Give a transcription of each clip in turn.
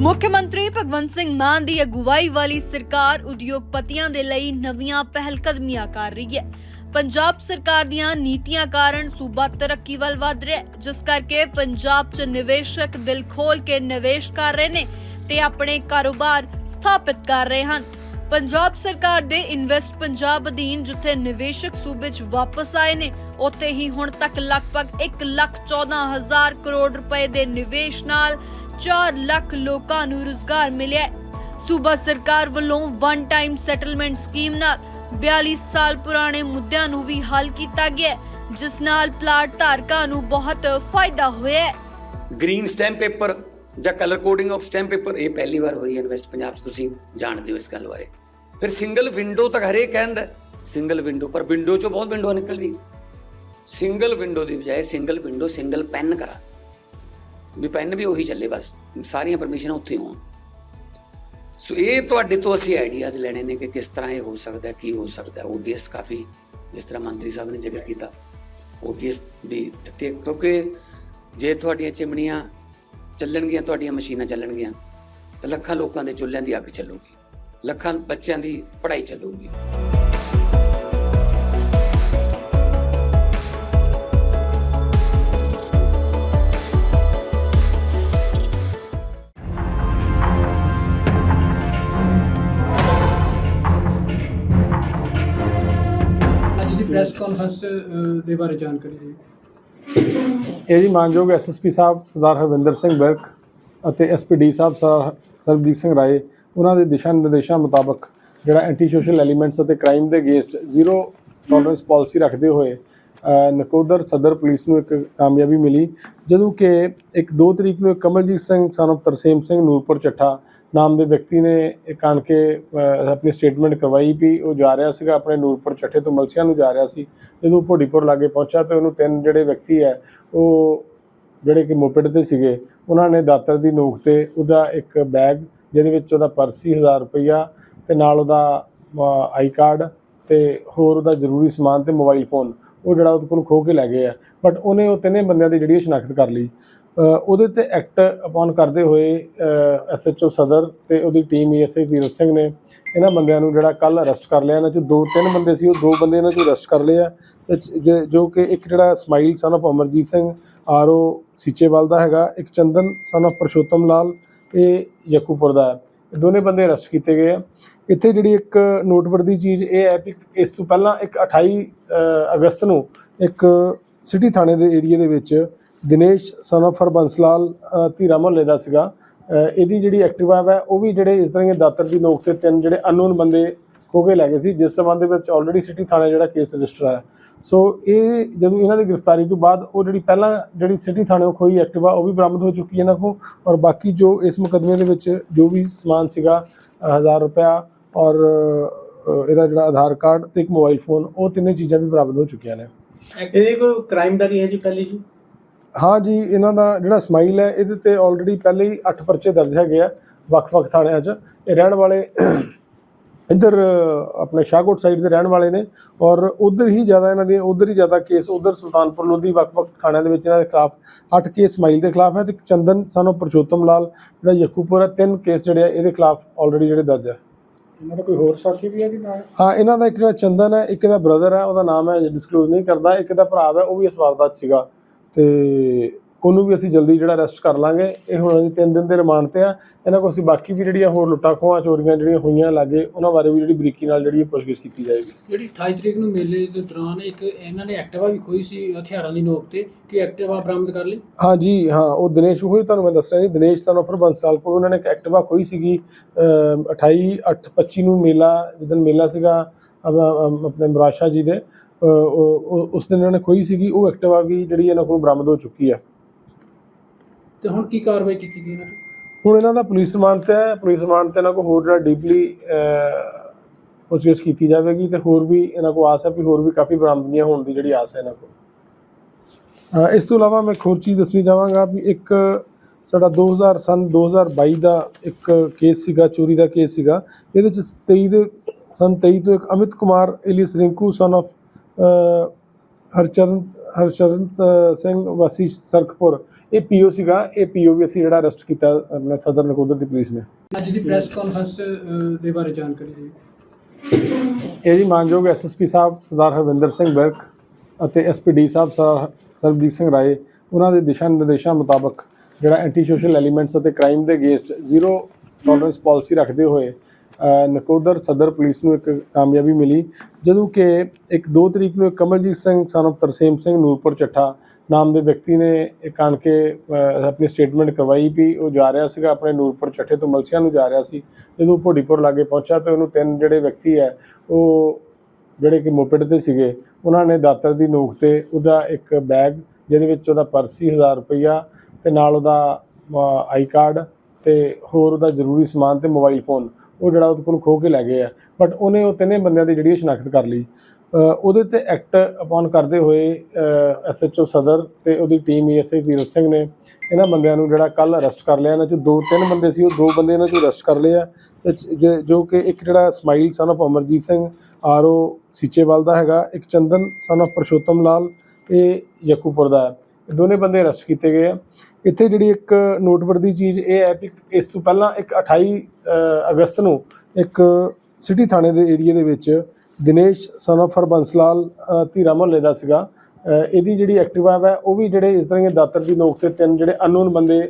ਮੁੱਖ ਮੰਤਰੀ ਭਗਵੰਤ ਸਿੰਘ ਮਾਨ ਦੀ ਅਗੁਵਾਈ ਵਾਲੀ ਸਰਕਾਰ ਉਦਯੋਗਪਤੀਆਂ ਦੇ ਲਈ ਨਵੀਆਂ ਪਹਿਲਕਦਮੀਆਂ ਕਰ ਰਹੀ ਹੈ। ਪੰਜਾਬ ਸਰਕਾਰ ਦੀਆਂ ਨੀਤੀਆਂ ਕਾਰਨ ਸੂਬਾ ਤਰੱਕੀ ਵੱਲ ਵਧ ਰਿਹਾ ਹੈ, ਜਿਸ ਕਰਕੇ ਪੰਜਾਬ 'ਚ ਨਿਵੇਸ਼ਕ ਦਿਲ ਖੋਲ ਕੇ ਨਿਵੇਸ਼ ਕਰ ਰਹੇ ਨੇ ਤੇ ਆਪਣੇ ਕਾਰੋਬਾਰ ਸਥਾਪਿਤ ਕਰ ਰਹੇ ਹਨ। ਪੰਜਾਬ ਸਰਕਾਰ ਦੇ ਇਨਵੈਸਟ ਪੰਜਾਬ ਅਧੀਨ ਜਿੱਥੇ ਨਿਵੇਸ਼ਕ ਸੂਬੇ 'ਚ ਵਾਪਸ ਆਏ ਨੇ, ਉੱਥੇ ਹੀ ਹੁਣ ਤੱਕ ਲਗਭਗ 1 ਲੱਖ 14 ਹਜ਼ਾਰ ਕਰੋੜ ਰੁਪਏ ਦੇ ਨਿਵੇਸ਼ ਨਾਲ 4 ਲੱਖ ਲੋਕਾਂ ਨੂੰ ਰੁਜ਼ਗਾਰ ਮਿਲਿਆ ਸੂਬਾ ਸਰਕਾਰ ਵੱਲੋਂ ਵਨ ਟਾਈਮ ਸੈਟਲਮੈਂਟ ਸਕੀਮ ਨਾਲ 42 ਸਾਲ ਪੁਰਾਣੇ ਮੁੱਦਿਆਂ ਨੂੰ ਵੀ ਹੱਲ ਕੀਤਾ ਗਿਆ ਜਿਸ ਨਾਲ ਪਲਾਟ ਧਾਰਕਾਂ ਨੂੰ ਬਹੁਤ ਫਾਇਦਾ ਹੋਇਆ ਗ੍ਰੀਨ ਸਟੈਂਪ ਪੇਪਰ ਜਾਂ colour coding of stamp paper ਇਹ ਪਹਿਲੀ ਵਾਰ ਹੋਈ ਹੈ ਇਨਵੈਸਟ ਪੰਜਾਬ 'ਚ ਤੁਸੀਂ ਜਾਣਦੇ ਹੋ ਇਸ ਗੱਲ ਬਾਰੇ। ਫਿਰ ਸਿੰਗਲ ਵਿੰਡੋ ਤੱਕ ਹਰੇਕ ਕਹਿੰਦਾ ਸਿੰਗਲ ਵਿੰਡੋ ਪਰ ਵਿੰਡੋ 'ਚੋਂ ਬਹੁਤ ਵਿੰਡੋ ਨਿਕਲਦੀ ਸਿੰਗਲ ਵਿੰਡੋ ਦੀ ਬਜਾਏ ਸਿੰਗਲ ਵਿੰਡੋ ਸਿੰਗਲ ਪੈਨ ਕਰਾ। ਵੀ ਪੈਨ ਵੀ ਉਹੀ ਚੱਲੇ ਬਸ, ਸਾਰੀਆਂ ਪਰਮਿਸ਼ਨਾਂ ਉੱਥੇ ਹੋਣ। ਸੋ ਇਹ ਤੁਹਾਡੇ ਤੋਂ ਅਸੀਂ ਆਈਡੀਆਜ਼ ਲੈਣੇ ਨੇ ਕਿ ਕਿਸ ਤਰ੍ਹਾਂ ਇਹ ਹੋ ਸਕਦਾ, ਕੀ ਹੋ ਸਕਦਾ। ਹੈ ਓਡੀਐਸ ਕਾਫੀ ਜਿਸ ਤਰ੍ਹਾਂ ਮੰਤਰੀ ਸਾਹਿਬ ਨੇ ਜ਼ਿਕਰ ਕੀਤਾ ਓਡੀਐਸ ਵੀ ਤੇ ਕਿਉਂਕਿ ਜੇ ਤੁਹਾਡੀਆਂ ਚਿਮਨੀਆਂ ਚੱਲਣਗੀਆਂ, ਤੁਹਾਡੀਆਂ ਮਸ਼ੀਨਾਂ ਚੱਲਣਗੀਆਂ, ਤਾਂ ਲੱਖਾਂ ਲੋਕਾਂ ਦੇ ਚੁੱਲ੍ਹਿਆਂ ਦੀ ਅੱਗ ਚੱਲੂਗੀ। ਲੱਖਾਂ ਬੱਚਿਆਂ ਦੀ ਪੜ੍ਹਾਈ ਚੱਲੂਗੀ। ਦੀ ਪ੍ਰੈਸ ਕਾਨਫਰੰਸ ਅ, ਦੇ ਬਾਰੇ ਜਾਣਕਾਰੀ ਦਿਓ। ਇਹ ਜੀ ਮਾਨਯੋਗ ਐਸਐਸਪੀ ਸਾਹਿਬ ਸਰਦਾਰ ਹਰਵਿੰਦਰ ਸਿੰਘ ਵਿਰਕ ਅਤੇ ਐਸਪੀਡੀ ਸਾਹਿਬ ਸਰਦਾਰ ਸਰਬਜੀਤ ਸਿੰਘ ਰਾਏ ਉਹਨਾਂ ਦੇ ਦਿਸ਼ਾ ਨਿਰਦੇਸ਼ਾਂ ਮੁਤਾਬਕ ਜਿਹੜਾ ਐਂਟੀ ਸੋਸ਼ਲ ਐਲੀਮੈਂਟਸ ਅਤੇ ਕ੍ਰਾਈਮ ਦੇ ਅਗੇਂਸਟ ਜ਼ੀਰੋ ਟੋਲਰੈਂਸ ਪਾਲਿਸੀ ਰੱਖਦੇ ਹੋਏ ਨਕੋਦਰ ਸਦਰ ਪੁਲਿਸ ਨੂੰ ਇੱਕ ਕਾਮਯਾਬੀ ਮਿਲੀ, ਜਦੋਂ ਕਿ ਇੱਕ 2 ਤਰੀਕ ਨੂੰ ਕਮਲਜੀਤ ਸਿੰਘ ਸਨ of ਤਰਸੇਮ ਸਿੰਘ, ਨੂਰਪੁਰ ਚੱਠਾ ਨਾਮ ਦੇ ਵਿਅਕਤੀ ਨੇ ਇੱਕ ਆਣ ਕੇ ਆਪਣੀ ਸਟੇਟਮੈਂਟ ਕਰਵਾਈ ਵੀ ਉਹ ਜਾ ਰਿਹਾ ਸੀਗਾ, ਆਪਣੇ ਨੂਰਪੁਰ ਚੱਠੇ ਤੋਂ ਮਲਸੀਆਂ ਨੂੰ ਜਾ ਰਿਹਾ ਸੀ। ਜਦੋਂ ਭੋਡੀਪੁਰ ਲਾਗੇ ਪਹੁੰਚਾ ਤੇ ਉਹਨੂੰ ਤਿੰਨ ਜਿਹੜੇ ਵਿਅਕਤੀ ਹੈ, ਉਹ ਜਿਹੜੇ ਕਿ ਮੋਪਿਟ ਤੇ ਸੀਗੇ, ਉਹਨਾਂ ਨੇ ਦਾਤਰ ਦੀ ਨੋਕ ਤੇ ਉਹਦਾ ਇੱਕ ਬੈਗ, ਜਿਹਦੇ ਵਿੱਚ ਉਹਦਾ ਪਰਸੀ 1000 ਰੁਪਈਆ ਤੇ ਨਾਲ ਉਹਦਾ ਆਈ ਕਾਰਡ ਤੇ ਹੋਰ ਉਹਦਾ ਜ਼ਰੂਰੀ ਸਮਾਨ ਤੇ ਮੋਬਾਈਲ ਫੋਨ। ਉਹ ਜਿਹੜਾ ਉਹਦੇ ਕੋਲ ਖੋਹ ਕੇ ਲੈ ਗਏ ਆ। ਬਟ ਉਹਨੇ ਉਹ ਤਿੰਨੇ ਬੰਦਿਆਂ ਦੀ ਜਿਹੜੀ ਸ਼ਨਾਖਤ ਕਰ ਲਈ। ਉਹਦੇ ਤੇ ਐਕਟ ਅਪਨ ਕਰਦੇ ਹੋਏ ਐਸਐਚਓ ਸਦਰ ਤੇ ਉਹਦੀ ਟੀਮ ਈਐਸਆਈ ਵੀਰਤ ਸਿੰਘ ਨੇ ਇਹਨਾਂ ਬੰਦਿਆਂ ਨੂੰ ਜਿਹੜਾ ਕੱਲ ਅਰੈਸਟ ਕਰ ਲਿਆ। ਇਹਨਾਂ ਚੋਂ ਦੋ, ਤਿੰਨ ਬੰਦੇ ਸੀ, ਉਹ ਦੋ ਬੰਦੇ ਇਹਨਾਂ ਚੋਂ ਅਰੈਸਟ ਕਰ ਲਏ ਆ। ਤੇ ਜੋ ਕਿ ਇੱਕ ਜਿਹੜਾ smile son of Amarjit Singh RO Seechewal ਦਾ ਹੈਗਾ, ਇੱਕ ਚੰਦਨ ਸਨ of ਪਰਸ਼ੋਤਮ ਲਾਲ ਇਹ ਯਕੂਪੁਰ ਦਾ ਹੈ। ਦੋਨੇ ਬੰਦੇ ਅਰੈਸਟ ਕੀਤੇ ਗਏ ਆ। ਇੱਥੇ ਜਿਹੜੀ ਇੱਕ ਨੋਟਵਰਦੀ ਚੀਜ਼ ਇਹ ਹੈ ਕਿ ਇਸ ਤੋਂ ਪਹਿਲਾਂ ਇੱਕ 28 ਅਗਸਤ ਨੂੰ ਇੱਕ ਸਿਟੀ ਥਾਣੇ ਦੇ ਏਰੀਆ ਦੇ ਵਿੱਚ ਦਿਨੇਸ਼ ਸਨ of ਹਰਬੰਸ ਲਾਲ ਧੀਰਾ ਮੁਹੱਲੇ ਦਾ ਸੀਗਾ। ਇਹਦੀ ਜਿਹੜੀ ਐਕਟਿਵਾ ਹੈ ਉਹ ਵੀ ਜਿਹੜੇ ਇਸ ਤਰ੍ਹਾਂ ਦੇ ਦਾਤਰ ਦੀ ਨੋਕ ਤੇ ਤਿੰਨ ਜਿਹੜੇ ਅਨਨੋਨ ਬੰਦੇ ਖੋ ਕੇ ਲੈ ਗਏ ਸੀ ਜਿਸ ਸਬੰਧ ਦੇ ਵਿੱਚ ਆਲਰੇਡੀ ਸਿਟੀ ਥਾਣੇ ਜਿਹੜਾ ਕੇਸ ਰਜਿਸਟਰ ਹੈ ਸੋ ਇਹ ਜਦੋਂ ਇਹਨਾਂ ਦੀ ਗ੍ਰਿਫਤਾਰੀ ਤੋਂ ਬਾਅਦ ਉਹ ਜਿਹੜੀ ਪਹਿਲਾਂ ਜਿਹੜੀ ਸਿਟੀ ਥਾਣੇ ਖੋਈ ਐਕਟਿਵਾ ਉਹ ਵੀ ਬਰਾਮਦ ਹੋ ਚੁੱਕੀ ਹੈ ਇਹਨਾਂ ਕੋਲ ਔਰ ਬਾਕੀ ਜੋ ਇਸ ਮੁਕਦਮੇ ਦੇ ਵਿੱਚ ਜੋ ਵੀ ਸਮਾਨ ਸੀਗਾ 1000 ਰੁਪਇਆ ਔਰ ਇਹਦਾ ਜਿਹੜਾ ਆਧਾਰ ਕਾਰਡ ਤੇ ਇੱਕ ਮੋਬਾਈਲ ਫੋਨ ਉਹ ਤਿੰਨੇ ਚੀਜ਼ਾਂ ਵੀ ਬਰਾਮਦ ਹੋ ਚੁੱਕੀਆਂ ਨੇ। ਇਹ ਕੋਈ ਕ੍ਰਾਈਮ ਦਾ ਨਹੀਂ ਹੈ ਜੀ ਪਹਿਲੀ ਜੀ? ਹਾਂ ਜੀ ਇਹਨਾਂ ਦਾ ਜਿਹੜਾ ਸਮਾਈਲ ਹੈ ਇਹਦੇ ਤੇ ਆਲਰੇਡੀ ਪਹਿਲੇ ਹੀ 8 ਪਰਚੇ ਦਰਜ ਹੈਗੇ ਆ ਵੱਖ-ਵੱਖ ਥਾਣਿਆਂ 'ਚ। ਇਹ ਰਹਿਣ ਵਾਲੇ ਇੱਧਰ ਆਪਣੇ ਸ਼ਾਹਕੋਟ ਸਾਈਡ ਦੇ ਰਹਿਣ ਵਾਲੇ ਨੇ ਔਰ ਉਧਰ ਹੀ ਜ਼ਿਆਦਾ ਇਹਨਾਂ ਦੇ ਉਧਰ ਹੀ ਜ਼ਿਆਦਾ ਕੇਸ ਉਧਰ ਸੁਲਤਾਨਪੁਰ ਲੋਧੀ ਵੱਖ-ਵੱਖ ਥਾਣਿਆਂ ਦੇ ਵਿੱਚ ਇਹਨਾਂ ਦੇ ਖਿਲਾਫ 8 ਕੇਸ ਸਮਾਈਲ ਦੇ ਖਿਲਾਫ ਹੈ ਤੇ ਚੰਦਨ ਸਨ ਪਰਸ਼ੋਤਮ ਲਾਲ ਜਿਹੜਾ ਯਕੂਪੁਰ ਹੈ ਤਿੰਨ ਕੇਸ ਜਿਹੜੇ ਇਹਦੇ ਖਿਲਾਫ ਆਲਰੇਡੀ ਜਿਹੜੇ ਦਰਜ ਹੈ। ਇਹਨਾਂ ਦਾ ਕੋਈ ਹੋਰ ਸਾਥੀ ਵੀ ਹੈ ਜੀ ਨਾਲ? ਹਾਂ ਇਹਨਾਂ ਦਾ ਇੱਕ ਜਿਹੜਾ ਚੰਦਨ ਹੈ ਇੱਕ ਦਾ ਬ੍ਰਦਰ ਹੈ ਉਹਦਾ ਨਾਮ ਹੈ ਡਿਸਕਲੋਜ਼ ਨਹੀਂ ਕਰਦਾ ਇੱਕ ਦਾ ਭਰਾ ਹੈ ਉਹ ਵੀ ਇਸ ਵਾਰਦਾਤ ਸੀਗਾ ਤੇ ਉਹਨੂੰ ਵੀ ਅਸੀਂ ਜਲਦੀ ਜਿਹੜਾ ਅਰੈਸਟ ਕਰ ਲਾਂਗੇ। ਇਹ ਹੁਣ ਅਸੀਂ 3 ਦਿਨ ਦੇ ਰਿਮਾਂਡ ਤੇ ਆ। ਇਹਨਾਂ ਕੋਲ ਅਸੀਂ ਬਾਕੀ ਵੀ ਜਿਹੜੀਆਂ ਹੋਰ ਲੁੱਟਾਂ ਖੋਹਾਂ ਚੋਰੀਆਂ ਜਿਹੜੀਆਂ ਹੋਈਆਂ ਲਾਗੇ ਉਹਨਾਂ ਬਾਰੇ ਵੀ ਜਿਹੜੀ ਬਰੀਕੀ ਨਾਲ ਜਿਹੜੀ ਪੁੱਛਗਿੱਛ ਕੀਤੀ ਜਾਏਗੀ। ਜਿਹੜੀ 28 ਤਰੀਕ ਨੂੰ ਮੇਲੇ ਦੇ ਦੌਰਾਨ ਇੱਕ ਇਹਨਾਂ ਨੇ ਐਕਟਿਵਾ ਵੀ ਖੋਈ ਸੀ ਹਥਿਆਰਾਂ ਦੀ ਨੋਕ ਤੇ ਕਿ ਐਕਟਿਵਾ ਬਰਾਮਦ ਕਰ ਲਈ? ਹਾਂ ਜੀ ਹਾਂ ਉਹ ਦਿਨੇਸ਼ ਉਹੀ ਤੁਹਾਨੂੰ ਮੈਂ ਦੱਸ ਰਿਹਾ ਜੀ। ਦਿਨੇਸ਼ ਸਨ ਆਫਰ ਬੰਸਾਲ ਕੋਲ ਉਹਨਾਂ ਨੇ ਇੱਕ ਐਕਟਿਵਾ ਖੋਈ ਸੀਗੀ। ਅਮ 28 8 25 ਨੂੰ ਮੇਲਾ ਜਿੱਦਣ ਮੇਲਾ ਸੀਗਾ ਆਪਣੇ ਮਰਾਸ਼ਾ ਜੀ ਦੇ ਉਸ ਦਿਨ ਇਹਨਾਂ ਨੇ ਖੋਈ ਸੀਗੀ। ਉਹ ਐਕਟਿਵਾ ਵੀ ਜਿਹੜੀ ਇਹਨਾਂ ਕੋਲ ਬਰਾਮਦ ਹੋ ਚੁੱਕੀ ਹੈ ਤੇ ਹੁਣ ਕੀ ਕਾਰਵਾਈ ਕੀਤੀ ਗਈ ਇਹਨਾਂ ਤੇ? ਹੁਣ ਇਹਨਾਂ ਦਾ ਪੁਲਿਸ ਰਿਮਾਂਡ ਤੇ ਹੈ, ਪੁਲਿਸ ਰਿਮਾਂਡ ਤੇ ਇਹਨਾਂ ਕੋਲ ਹੋਰ ਜਿਹੜਾ ਡੀਪਲੀ ਪੁੱਛਗਿੱਛ ਕੀਤੀ ਜਾਵੇਗੀ ਤੇ ਹੋਰ ਵੀ ਇਹਨਾਂ ਕੋਲ ਆਸ ਹੈ ਵੀ ਹੋਰ ਵੀ ਕਾਫੀ ਬਰਾਮਦਗੀਆਂ ਹੋਣ ਦੀ ਜਿਹੜੀ ਆਸ ਹੈ ਇਹਨਾਂ ਕੋਲ। ਇਸ ਤੋਂ ਇਲਾਵਾ ਮੈਂ ਇੱਕ ਹੋਰ ਚੀਜ਼ ਦੱਸਣੀ ਚਾਹਾਂਗਾ ਵੀ ਇੱਕ ਸਾਡਾ 2000 ਸਨ 2022 ਦਾ ਇੱਕ ਕੇਸ ਸੀਗਾ, ਚੋਰੀ ਦਾ ਕੇਸ ਸੀਗਾ। ਇਹਦੇ ਚ 23 ਦੇ ਸਨ 23 ਤੋਂ ਇੱਕ ਅਮਿਤ ਕੁਮਾਰ ਏਲੀਸ ਰਿੰਕੂ ਸਨ of ਹਰਚਰਨ ਹਰਚਰਨ ਸਿੰਘ ਵਾਸੀ ਸਰਖਪੁਰ ਇਹ ਪੀਓ ਸੀਗਾ ਇਹ ਪੀਓ ਵੀ ਅਸੀਂ ਜਿਹੜਾ ਅਰੈਸਟ ਕੀਤਾ ਆਪਣੇ ਸਦਰ ਨਕੋਦਰ ਦੀ ਪੁਲਿਸ ਨੇ। ਅੱਜ ਦੀ ਪ੍ਰੈਸ ਕਾਨਫਰੰਸ ਦੇ ਬਾਰੇ ਜਾਣਕਾਰੀ ਦਿਓ। ਇਹ ਜੀ ਮਾਨਯੋਗ ਐਸਐਸਪੀ ਸਾਹਿਬ ਸਰਦਾਰ ਹਰਵਿੰਦਰ ਸਿੰਘ ਵਿਰਕ ਅਤੇ ਐਸਪੀਡੀ ਸਾਹਿਬ ਸਰ ਸਰਬਜੀਤ ਸਿੰਘ ਰਾਏ ਉਹਨਾਂ ਦੇ ਦਿਸ਼ਾ ਨਿਰਦੇਸ਼ਾਂ ਮੁਤਾਬਕ ਜਿਹੜਾ ਐਂਟੀ ਸੋਸ਼ਲ ਐਲੀਮੈਂਟਸ ਅਤੇ ਕ੍ਰਾਈਮ ਦੇ ਅਗੇਂਸਟ ਜ਼ੀਰੋ ਟੋਲਰੈਂਸ ਪਾਲਿਸੀ ਰੱਖਦੇ ਹੋਏ ਨਕੋਦਰ ਸਦਰ ਪੁਲਿਸ ਨੂੰ ਇੱਕ ਕਾਮਯਾਬੀ ਮਿਲੀ, ਜਦੋਂ ਕਿ ਇੱਕ 2 ਤਰੀਕ ਨੂੰ ਇੱਕ ਕਮਲਜੀਤ ਸਿੰਘ, son of ਤਰਸੇਮ ਸਿੰਘ, ਨੂਰਪੁਰ ਚੱਠਾ ਨਾਮ ਦੇ ਵਿਅਕਤੀ ਨੇ ਇੱਕ ਆਣ ਕੇ ਆਪਣੀ ਸਟੇਟਮੈਂਟ ਕਰਵਾਈ ਵੀ ਉਹ ਜਾ ਰਿਹਾ ਸੀਗਾ ਆਪਣੇ ਨੂਰਪੁਰ ਚੱਠੇ ਤੋਂ ਮਲਸੀਆਂ ਨੂੰ ਜਾ ਰਿਹਾ ਸੀ। ਜਦੋਂ ਭੋਡੀਪੁਰ ਲਾਗੇ ਪਹੁੰਚਾ ਤੇ ਉਹਨੂੰ ਤਿੰਨ ਜਿਹੜੇ ਵਿਅਕਤੀ ਹੈ, ਉਹ ਜਿਹੜੇ ਕਿ ਮੋਪਿਟ ਤੇ ਸੀਗੇ, ਉਹਨਾਂ ਨੇ ਦਾਤਰ ਦੀ ਨੋਕ ਤੇ ਉਹਦਾ ਇੱਕ ਬੈਗ ਜਿਹਦੇ ਵਿੱਚ ਉਹਦਾ ਪਰਸ ਸੀ 1000 ਰੁਪਈਆ ਤੇ ਨਾਲ ਉਹਦਾ ਆਈ ਕਾਰਡ ਤੇ ਹੋਰ ਉਹਦਾ ਜ਼ਰੂਰੀ ਸਮਾਨ ਤੇ ਮੋਬਾਈਲ ਫੋਨ ਉਹ ਜਿਹੜਾ ਉਹਦੇ ਕੋਲ ਖੋ ਕੇ ਲੈ ਗਏ ਆ। ਬਟ ਉਹਨੇ ਉਹ ਤਿੰਨੇ ਬੰਦਿਆਂ ਦੀ ਜਿਹੜੀ ਇਹ ਸ਼ਨਾਖਤ ਕਰ ਲਈ। ਉਹਦੇ ਤੇ ਐਕਟ ਅਪਨ ਕਰਦੇ ਹੋਏ ਐਸਐਚਓ ਸਦਰ ਤੇ ਉਹਦੀ ਟੀਮ ਐਸਆਈ ਤੀਰਥ ਸਿੰਘ ਨੇ ਇਹਨਾਂ ਬੰਦਿਆਂ ਨੂੰ ਜਿਹੜਾ ਕੱਲ ਅਰੈਸਟ ਕਰ ਲਿਆ। ਇਹਨਾਂ ਚੋਂ ਦੋ ਤਿੰਨ ਬੰਦੇ ਸੀ, ਉਹ ਦੋ ਬੰਦੇ ਇਹਨਾਂ ਚੋਂ ਅਰੈਸਟ ਕਰ ਲਏ ਆ। ਤੇ ਜੋ ਕਿ ਇੱਕ ਜਿਹੜਾ smile son of Amarjit Singh RO Seechewal ਦਾ ਹੈਗਾ, ਇੱਕ ਚੰਦਨ ਸਨ of ਪਰਸ਼ੋਤਮ ਲਾਲ, ਇਹ ਯਕੂਪੁਰ ਦਾ ਦੋਨੇ ਬੰਦੇ ਅਰੈਸਟ ਕੀਤੇ ਗਏ ਆ। ਇੱਥੇ ਜਿਹੜੀ ਇੱਕ ਨੋਟਵਰਦੀ ਚੀਜ਼ ਇਹ ਹੈ ਕਿ ਇਸ ਤੋਂ ਪਹਿਲਾਂ ਇੱਕ 28 ਅਗਸਤ ਨੂੰ ਇੱਕ ਸਿਟੀ ਥਾਣੇ ਦੇ ਏਰੀਆ ਦੇ ਵਿੱਚ ਦਿਨੇਸ਼ ਸਨ of ਹਰਬੰਸ ਲਾਲ ਧੀਰਾ ਮੁਹੱਲੇ ਦਾ ਸੀਗਾ। ਇਹਦੀ ਜਿਹੜੀ ਐਕਟਿਵਾ ਹੈ, ਉਹ ਵੀ ਜਿਹੜੇ ਇਸ ਤਰ੍ਹਾਂ ਦੇ ਦਾਤਰ ਦੀ ਨੋਕ ਤੇ ਤਿੰਨ ਜਿਹੜੇ ਅਨਨੋਨ ਬੰਦੇ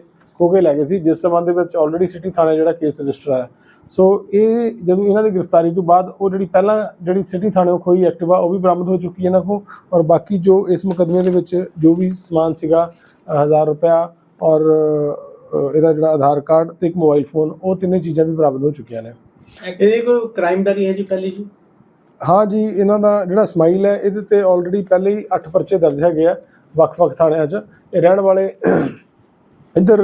ਖੋ ਕੇ ਲੈ ਗਏ ਸੀ ਜਿਸ ਸੰਬੰਧ ਦੇ ਵਿੱਚ ਆਲਰੇਡੀ ਸਿਟੀ ਥਾਣੇ ਜਿਹੜਾ ਕੇਸ ਰਜਿਸਟਰ ਹੈ ਸੋ ਇਹ ਜਦੋਂ ਇਹਨਾਂ ਦੀ ਗ੍ਰਿਫਤਾਰੀ ਤੋਂ ਬਾਅਦ ਉਹ ਜਿਹੜੀ ਪਹਿਲਾਂ ਜਿਹੜੀ ਸਿਟੀ ਥਾਣੇ ਖੋਈ ਐਕਟਿਵਾ ਉਹ ਵੀ ਬਰਾਮਦ ਹੋ ਚੁੱਕੀ ਹੈ ਇਹਨਾਂ ਕੋਲ ਔਰ ਬਾਕੀ ਜੋ ਇਸ ਮੁਕਦਮੇ ਦੇ ਵਿੱਚ ਜੋ ਵੀ ਸਮਾਨ ਸੀਗਾ 1000 ਰੁਪਇਆ ਔਰ ਇਹਦਾ ਜਿਹੜਾ ਆਧਾਰ ਕਾਰਡ ਤੇ ਇੱਕ ਮੋਬਾਈਲ ਫੋਨ ਉਹ ਤਿੰਨੇ ਚੀਜ਼ਾਂ ਵੀ ਬਰਾਮਦ ਹੋ ਚੁੱਕੀਆਂ ਨੇ। ਇਹਦੇ ਕੋਈ ਕ੍ਰਾਈਮ ਦਾ ਹੈ ਜੀ ਪਹਿਲੀ ਜੀ? ਹਾਂ ਜੀ ਇਹਨਾਂ ਦਾ ਜਿਹੜਾ ਸਮਾਈਲ ਹੈ ਇਹਦੇ ਤੇ ਆਲਰੇਡੀ ਪਹਿਲੇ ਹੀ 8 ਪਰਚੇ ਦਰਜ ਹੈਗੇ ਆ ਵੱਖ-ਵੱਖ ਥਾਣਿਆਂ 'ਚ। ਇਹ ਰਹਿਣ ਵਾਲੇ ਇੱਧਰ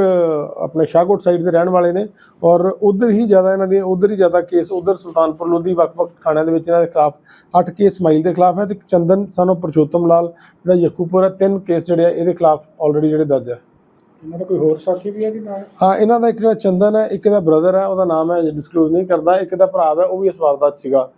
ਆਪਣੇ ਸ਼ਾਹਕੋਟ ਸਾਈਡ ਦੇ ਰਹਿਣ ਵਾਲੇ ਨੇ ਔਰ ਉਧਰ ਹੀ ਜ਼ਿਆਦਾ ਇਹਨਾਂ ਦੇ ਉਧਰ ਹੀ ਜ਼ਿਆਦਾ ਕੇਸ ਉਧਰ ਸੁਲਤਾਨਪੁਰ ਲੋਧੀ ਵੱਖ-ਵੱਖ ਥਾਣਿਆਂ ਦੇ ਵਿੱਚ ਇਹਨਾਂ ਦੇ ਖਿਲਾਫ 8 ਕੇਸ ਸਮਾਈਲ ਦੇ ਖਿਲਾਫ ਹੈ ਤੇ ਚੰਦਨ ਸਨ ਪਰਸ਼ੋਤਮ ਲਾਲ ਜਿਹੜਾ ਯਕੂਪੁਰ ਹੈ ਤਿੰਨ ਕੇਸ ਜਿਹੜੇ ਆ ਇਹਦੇ ਖਿਲਾਫ ਆਲਰੇਡੀ ਜਿਹੜੇ ਦਰਜ ਹੈ। ਇਹਨਾਂ ਦਾ ਕੋਈ ਹੋਰ ਸਾਥੀ ਵੀ ਹੈ ਜੀ ਨਾਲ? ਹਾਂ ਇਹਨਾਂ ਦਾ ਇੱਕ ਜਿਹੜਾ ਚੰਦਨ ਹੈ ਇੱਕ ਦਾ ਬ੍ਰਦਰ ਹੈ ਉਹਦਾ ਨਾਮ ਹੈ ਡਿਸਕਲੋਜ਼ ਨਹੀਂ ਕਰਦਾ ਇੱਕ ਦਾ ਭਰਾ ਹੈ ਉਹ ਵੀ ਇਸ ਵਾਰਦਾਤ ਸੀਗਾ।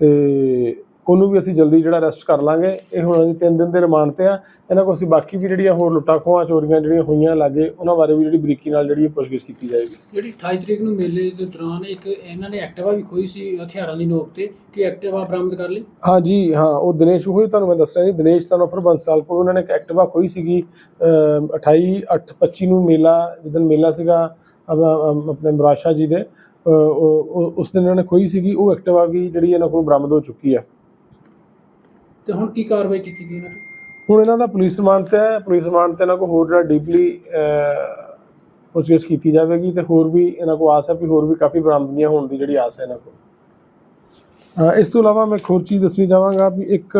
ਤੇ ਉਹਨੂੰ ਵੀ ਅਸੀਂ ਜਲਦੀ ਜਿਹੜਾ ਅਰੈਸਟ ਕਰ ਲਾਂਗੇ। ਇਹ ਹੁਣ ਅਸੀਂ ਤਿੰਨ ਦਿਨ ਦੇ ਰਿਮਾਂਡ ਤੇ ਆ। ਇਹਨਾਂ ਕੋਲ ਅਸੀਂ ਬਾਕੀ ਵੀ ਜਿਹੜੀਆਂ ਹੋਰ ਲੁੱਟਾਂ ਖੋਹਾਂ ਚੋਰੀਆਂ ਜਿਹੜੀਆਂ ਹੋਈਆਂ ਲਾਗੇ ਉਹਨਾਂ ਬਾਰੇ ਵੀ ਜਿਹੜੀ ਬਰੀਕੀ ਨਾਲ ਜਿਹੜੀ ਪੁੱਛਗਿੱਛ ਕੀਤੀ ਜਾਏਗੀ। ਜਿਹੜੀ 28 ਤਰੀਕ ਨੂੰ ਮੇਲੇ ਦੇ ਦੌਰਾਨ ਇੱਕ ਇਹਨਾਂ ਨੇ ਐਕਟਿਵਾ ਵੀ ਖੋਈ ਸੀ ਹਥਿਆਰਾਂ ਦੀ ਨੋਕ ਤੇ ਕਿ ਐਕਟਿਵਾ ਬਰਾਮਦ ਕਰ ਲਈ? ਹਾਂ ਜੀ ਹਾਂ ਉਹ ਦਿਨੇਸ਼ ਉਹੀ ਤੁਹਾਨੂੰ ਮੈਂ ਦੱਸ ਰਿਹਾ ਜੀ ਦਿਨੇਸ਼ ਸਨ ਆਫਰ ਬੰਸਾਲ ਕੋਲ ਉਹਨਾਂ ਨੇ ਇੱਕ ਐਕਟਿਵਾ ਖੋਈ ਸੀਗੀ। ਅਮ 28 8 25 ਨੂੰ ਮੇਲਾ ਜਿੱਦਣ ਮੇਲਾ ਸੀਗਾ ਆਪਣੇ ਮਰਾਸ਼ਾ ਜੀ ਦੇ ਉਸ ਦਿਨ ਇਹਨਾਂ ਨੇ ਖੋਈ ਸੀਗੀ ਉਹ ਐਕਟਿਵਾ ਵੀ ਜਿਹੜੀ ਇਹਨਾਂ ਕੋਲ ਬਰਾਮਦ ਹੋ ਚੁੱਕੀ ਹੈ ਤੇ ਹੁਣ ਕੀ ਕਾਰਵਾਈ ਕੀਤੀ ਗਈ ਇਹਨਾਂ ਤੇ? ਹੁਣ ਇਹਨਾਂ ਦਾ ਪੁਲਿਸ ਰਿਮਾਂਡ ਤੇ ਹੈ, ਪੁਲਿਸ ਰਿਮਾਂਡ ਤੇ ਇਹਨਾਂ ਕੋਲ ਹੋਰ ਜਿਹੜਾ ਡੀਪਲੀ ਪੁੱਛਗਿੱਛ ਕੀਤੀ ਜਾਵੇਗੀ ਤੇ ਹੋਰ ਵੀ ਇਹਨਾਂ ਕੋਲ ਆਸ ਹੈ ਵੀ ਹੋਰ ਵੀ ਕਾਫੀ ਬਰਾਮਦਗੀਆਂ ਹੋਣ ਦੀ ਜਿਹੜੀ ਆਸ ਹੈ ਇਹਨਾਂ ਕੋਲ। ਇਸ ਤੋਂ ਇਲਾਵਾ ਮੈਂ ਇੱਕ ਹੋਰ ਚੀਜ਼ ਦੱਸਣੀ ਚਾਹਾਂਗਾ ਵੀ ਇੱਕ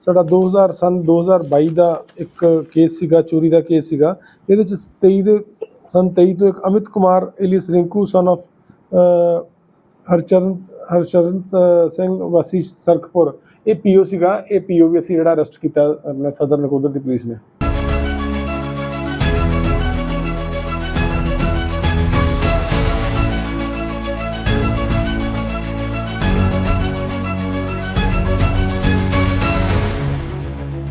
ਸਾਡਾ 2000 ਸਨ 2022 ਦਾ ਇੱਕ ਕੇਸ ਸੀਗਾ, ਚੋਰੀ ਦਾ ਕੇਸ ਸੀਗਾ। ਇਹਦੇ ਚ 23 ਦੇ, ਸਨ 23 ਤੋਂ ਇੱਕ ਅਮਿਤ ਕੁਮਾਰ ਏਲੀਸ ਰਿੰਕੂ ਸਨ of ਹਰਚਰਨ ਹਰਚਰਨ ਸਿੰਘ ਵਾਸੀ ਸਰਖਪੁਰ ਇਹ ਪੀਓ ਸੀਗਾ, ਇਹ ਪੀਓ ਵੀ ਅਸੀਂ ਜਿਹੜਾ ਅਰੈਸਟ ਕੀਤਾ ਆਪਣੇ ਸਦਰ ਨਕੋਦਰ ਦੀ ਪੁਲਿਸ ਨੇ।